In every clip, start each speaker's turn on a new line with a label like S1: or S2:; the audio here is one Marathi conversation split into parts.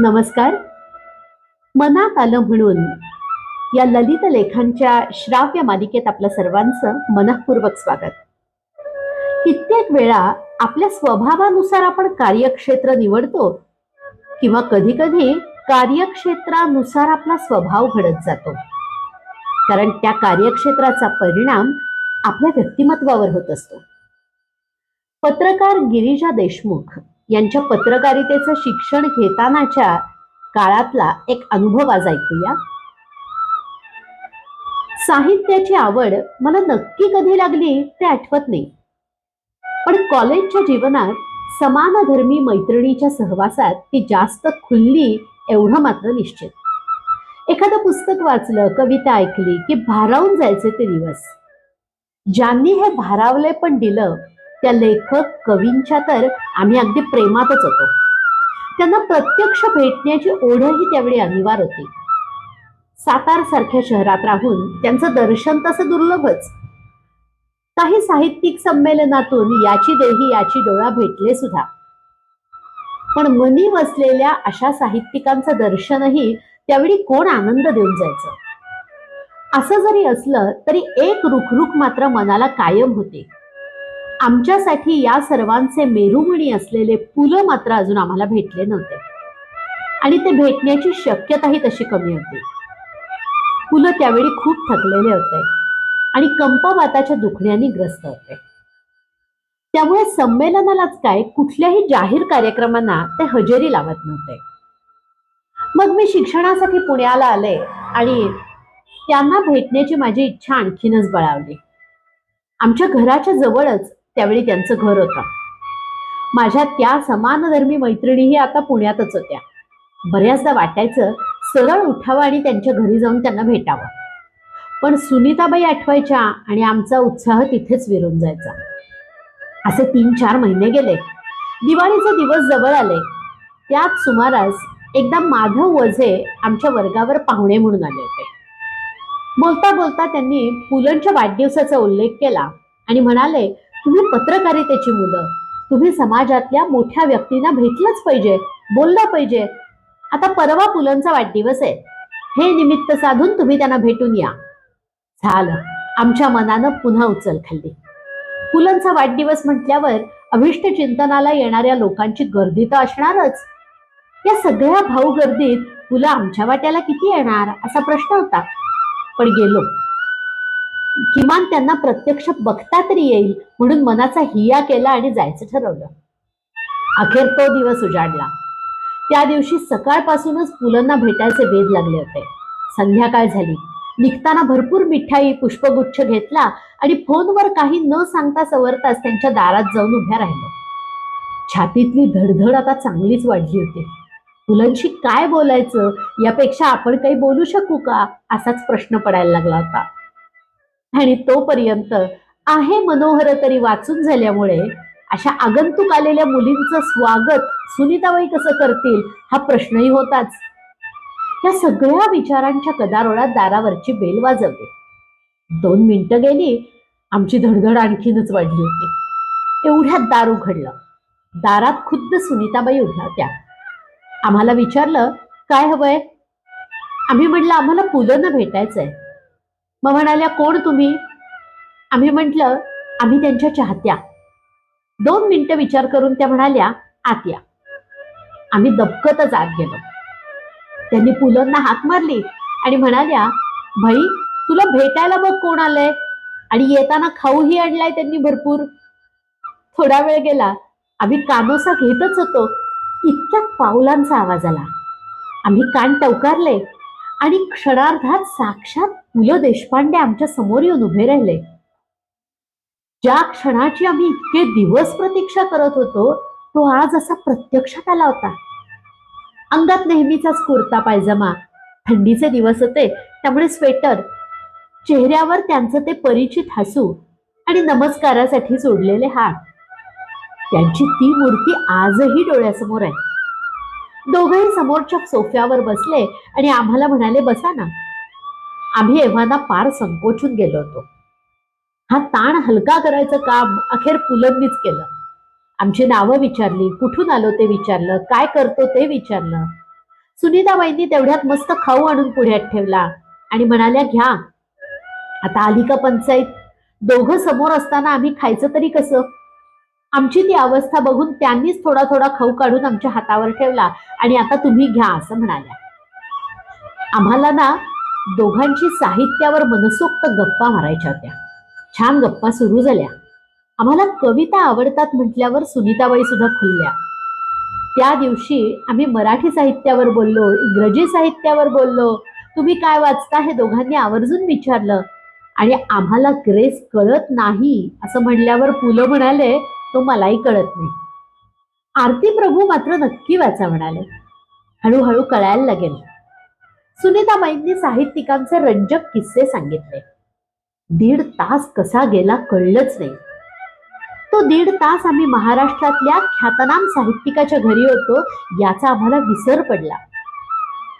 S1: नमस्कार. मनात आलं म्हणून या ललित लेखांच्या श्राव्य मालिकेत आपल्या सर्वांचं मनःपूर्वक स्वागत. कित्येक वेळा आपल्या स्वभावानुसार आपण कार्यक्षेत्र निवडतो किंवा कधी कधी कार्यक्षेत्रानुसार आपला स्वभाव घडत जातो. कारण त्या कार्यक्षेत्राचा परिणाम आपल्या व्यक्तिमत्वावर होत असतो. पत्रकार गिरीजा देशमुख यांच्या पत्रकारितेचं शिक्षण घेतानाच्या काळातला एक अनुभव आज ऐकूया. साहित्याची आवड मला नक्की कधी लागली ते आठवत नाही. पण कॉलेजच्या जीवनात समानधर्मी मैत्रिणीच्या सहवासात ती जास्त खुलली एवढं मात्र निश्चित. एखादं पुस्तक वाचलं कविता ऐकली की भारावून जायचे ते दिवस. ज्यांनी हे भारावले पण दिलं त्या लेखक कवींच्या तर आम्ही अगदी प्रेमातच होतो. त्यांना प्रत्यक्ष भेटण्याची ओढही त्यावेळी अनिवार्य होती. सातार सारख्या शहरात राहून त्यांचं दर्शन तसं दुर्लभच. काही साहित्यिक संमेलनातून याची देही याची डोळा भेटले सुद्धा. पण मनी वसलेल्या अशा साहित्यिकांचं दर्शनही त्यावेळी कोण आनंद देऊन जायचं? असं जरी असलं तरी एक रुखरुख मात्र मनाला कायम होते. आमच्यासाठी या सर्वांचे मेरुमणी असलेले पुलं मात्र अजून आम्हाला भेटले नव्हते. आणि ते भेटण्याची शक्यताही तशी कमी होती. पुलं त्यावेळी खूप थकलेले होते आणि कंपवाताच्या दुखण्याने ग्रस्त होते. त्यामुळे संमेलनालाच काय कुठल्याही जाहीर कार्यक्रमांना ते हजेरी लावत नव्हते. मग मी शिक्षणासाठी पुण्याला आले आणि त्यांना भेटण्याची माझी इच्छा आणखीनच बळावली. आमच्या घराच्या जवळच त्यावेळी त्यांचं घर होतं. माझ्या त्या समानधर्मी मैत्रिणीही आता पुण्यातच होत्या. बऱ्याचदा वाटायचं सरळ उठावं आणि त्यांच्या घरी जाऊन त्यांना भेटावं. पण सुनीताबाई आठवायच्या आणि आमचा उत्साह तिथेच विरून जायचा. असे तीन चार महिने गेले. दिवाळीचे दिवस जवळ आले. त्याच सुमारास एकदा माधव वझे आमच्या वर्गावर पाहुणे म्हणून आले होते. बोलता बोलता त्यांनी पुलंच्या वाढदिवसाचा उल्लेख केला आणि म्हणाले तुम्ही पत्रकारितेची मुलं तुम्ही समाजातल्या मोठ्या व्यक्तींना भेटलंच पाहिजे बोललं पाहिजे. आता परवा पुलंचा वाढदिवस आहे. हे निमित्त साधून तुम्ही त्यांना भेटून या. झालं. आमच्या मनानं पुन्हा उचल खाल्ली. पुलंचा वाढदिवस म्हटल्यावर अभिष्ट चिंतनाला येणाऱ्या लोकांची गर्दी तर असणारच. या सगळ्या भाऊ गर्दीत तुला आमच्या वाट्याला किती येणार असा प्रश्न होता. पण गेलो. किमान त्यांना प्रत्यक्ष बघता तरी येईल म्हणून मनाचा हिया केला आणि जायचं ठरवलं. अखेर तो दिवस उजाडला. त्या दिवशी सकाळपासूनच पुलांना भेटायचे वेध लागले होते. संध्याकाळ झाली. निघताना भरपूर मिठाई पुष्पगुच्छ घेतला आणि फोनवर काही न सांगता सवरताच त्यांच्या दारात जाऊन उभ्या राहिलो. छातीतली धडधड आता चांगलीच वाढली होती. पुलंशी काय बोलायचं? यापेक्षा आपण काही बोलू शकू का? असाच प्रश्न पडायला लागला होता. आणि तोपर्यंत आहे मनोहर तरी वाचून झाल्यामुळे अशा आगंतुक आलेल्या मुलींचं स्वागत सुनीताबाई कसं करतील हा प्रश्नही होताच. या सगळ्या विचारांच्या कदारोळात दारावरची बेल वाजवली. दोन मिनिटं गेली आमची धडधड आणखीनच वाढली होती. एवढ्यात दार उघडलं. दारात खुद्द सुनीताबाई उभ्या होत्या. आम्हाला विचारलं काय हवंय? आम्ही म्हटलं आम्हाला पुलंना भेटायचंय. मग म्हणाल्या कोण तुम्ही? आम्ही म्हटलं आम्ही त्यांच्या चाहत्या. दोन मिनिटं विचार करून त्या म्हणाल्या आत्या आम्ही दबकतच आत गेलो. त्यांनी पुलंना हाक मारली आणि म्हणाल्या भाई तुला भेटायला बघ कोण आलंय. आणि येताना खाऊही आणलाय त्यांनी भरपूर. थोडा वेळ गेला आम्ही कानोसा घेतच होतो. इतक्यात पावलांचा आवाज आला. आम्ही कान टवकारले आणि क्षणार्धात साक्षात पु ल देशपांडे आमच्यासमोर येऊन उभे राहिले. ज्या क्षणाची आम्ही इतके दिवस प्रतीक्षा करत होतो तो आज असा प्रत्यक्षात आला होता. अंगात नेहमीचाच कुर्ता पायजमा. थंडीचे दिवस होते त्यामुळे स्वेटर. चेहऱ्यावर त्यांचं ते परिचित हसू आणि नमस्कारासाठी सोडलेले हात. त्यांची ती मूर्ती आजही डोळ्यासमोर आहे. दोघंही समोरच्या सोफ्यावर बसले आणि आम्हाला म्हणाले बसा ना. आम्ही एव्हाना पार संकोचून गेलो होतो. हा ताण हलका करायचं काम अखेर पुलंनीच केलं. आमची नावं विचारली कुठून आलो ते विचारलं काय करतो ते विचारलं. सुनीताबाईंनी तेवढ्यात मस्त खाऊ आणून पुढ्यात ठेवला आणि म्हणाल्या घ्या. आता आली का पंचायत? दोघं समोर असताना आम्ही खायचं तरी कसं? आमची ती अवस्था बघून त्यांनीच थोडा थोडा खाऊ काढून आमच्या हातावर ठेवला आणि आता तुम्ही घ्या असं म्हणाल्या. आम्हाला ना दोघांची साहित्यावर मनसोक्त गप्पा मारायच्या होत्या. छान गप्पा सुरू झाल्या. आम्हाला कविता आवडतात म्हटल्यावर सुनीताबाई सुद्धा खुलल्या. त्या दिवशी आम्ही मराठी साहित्यावर बोललो इंग्रजी साहित्यावर बोललो. तुम्ही काय वाचता हे दोघांनी आवर्जून विचारलं. आणि आम्हाला ग्रेस कळत नाही असं म्हणल्यावर पुलं म्हणाले तो मलाही कळत नाही. आरती प्रभू मात्र नक्की वाचा म्हणाले. हळूहळू कळायला लागेल. सुनीताबाईंनी साहित्यिकांचे रंजक किस्से सांगितले. दीड तास कसा गेला कळलंच नाही. तो दीड तास आम्ही महाराष्ट्रातल्या ख्यातनाम साहित्यिकाच्या घरी होतो याचा आम्हाला विसर पडला.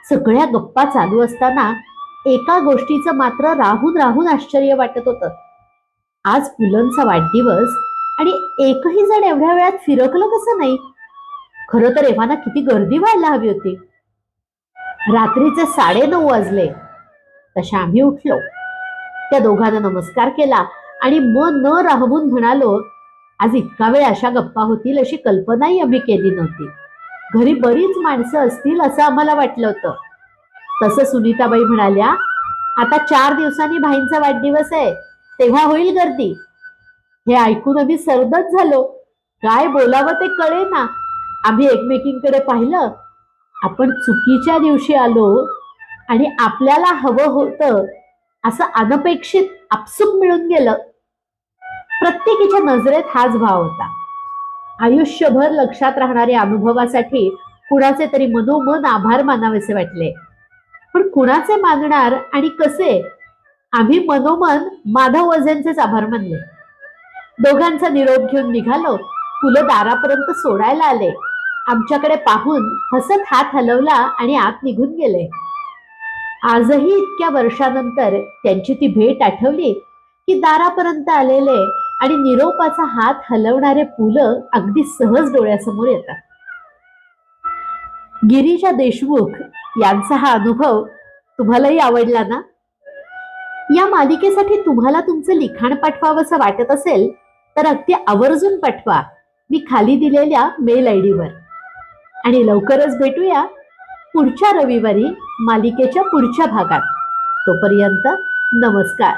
S1: सगळ्या गप्पा चालू असताना एका गोष्टीचं मात्र राहून राहून आश्चर्य वाटत होतं. आज पुलंचा वाढदिवस आणि एकही जण एवढ्या वेळात फिरकलं कसं नाही? खरं तर एव्हाना किती गर्दी व्हायला हवी होती. रात्रीचे साडे नऊ वाजले. तशा आम्ही उठलो. त्या दोघांना नमस्कार केला आणि मन न राहवून म्हणालो आज इतका वेळ अशा गप्पा होतील अशी कल्पनाही आम्ही केली नव्हती. घरी बरीच माणसं असतील असं आम्हाला वाटलं होतं. तसं सुनीताबाई म्हणाल्या आता चार दिवसांनी भाईंचा वाढदिवस आहे. तेव्हा होईल गर्दी. हे ऐकून आम्ही सरदच झालो. काय बोलावं ते कळे ना. आम्ही एकमेकींकडे पाहिलं. आपण चुकीच्या दिवशी आलो आणि आपल्याला हवं होतं असं अनपेक्षित आपसुक मिळून गेलं. प्रत्येकीच्या नजरेत हाच भाव होता. आयुष्यभर लक्षात राहणाऱ्या अनुभवासाठी कुणाचे तरी मनोमन आभार मानावेसे वाटले. पण कुणाचे मानणार आणि कसे? आम्ही मनोमन माधव वजेंचेच आभार मानले. दोघांचा निरोप घेऊन निघालो. फुलं दारापर्यंत सोडायला आले. आमच्याकडे पाहून हसत हात हलवला आणि आत निघून गेले. आजही इतक्या वर्षानंतर त्यांची ती भेट आठवली की दारापर्यंत आलेले आणि निरोपाचा हात हलवणारे पुलं अगदी सहज डोळ्यासमोर येतात. गिरीजा देशमुख यांचा हा अनुभव तुम्हालाही आवडला ना? या मालिकेसाठी तुम्हाला तुमचं लिखाण पाठवावंसं वाटत असेल तर अगदी आवर्जून पाठवा. मी खाली दिलेल्या मेल आय डीवर. आणि लवकरच भेटूया पुढच्या रविवारी मालिकेच्या पुढच्या भागात. तोपर्यंत नमस्कार.